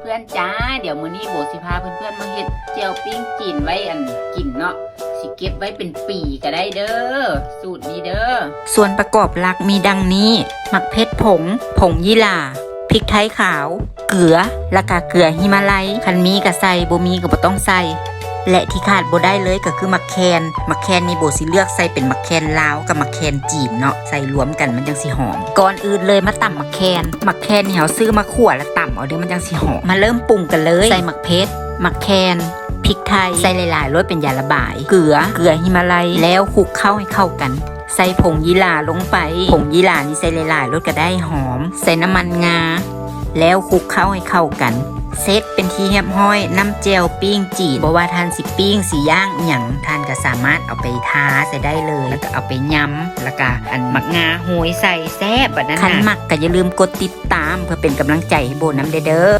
เพื่อนๆจ้า เดี๋ยวมื้อนี้โบสิพาเพื่อนๆมาเฮ็ดเจียวปิ้งจีนไว้อันกินเนาะสิเก็บไว้เป็นปีก็ได้เด้อสูตรนี้เด้อส่วนประกอบหลักมีดังนี้หมักเพชรผง ผงยี่หร่าพริกไทยขาว เกลือและกาเกลือฮิมาลัยคันมีก็ใส่บ่มีก็บ่ต้องใส่และที่ขาดบ่ได้เลยก็คือมักแคนมักแคนนี่โบสิเลือกใส่เป็นมักแคนลาวกับมักแคนจีนเนาะใส่รวมกันมันจังสิหอมก่อนอื่นเลยมาตำมักแคนมักแคนนี่เฮาซื้อมาขั่วแล้วต อาเด้อมันจังสิหอมมาเริ่มปรุงกันเลย ใส่หมักเพชรหมักแคนพริกไทย ใส่หลายๆรสเป็นยาละบาย เกลือ เกลือฮิมาลัย แล้วคลุกเข้าให้เข้ากัน ใส่ผงยีหร่าลงไป ผงยีหร่านี่ใส่หลายๆรสก็ได้หอม ใส่น้ำมันงา แล้วคลุกเข้าให้เข้ากัน เซตเป็นที่เรียบห้อยน้ำเจลปิ้งจีบว่าทานสิปิ้งสีย่างอหย่างทานก็สามารถเอาไปทาใส่ได้เลย แล้วก็เอาไปยำแล้วก็อันหมักงาโหยใส่แซ่บแบบนั้นคันหมักก็อย่าลืมกดติดตามเพื่อเป็นกำลังใจให้โบน้ำเด้อ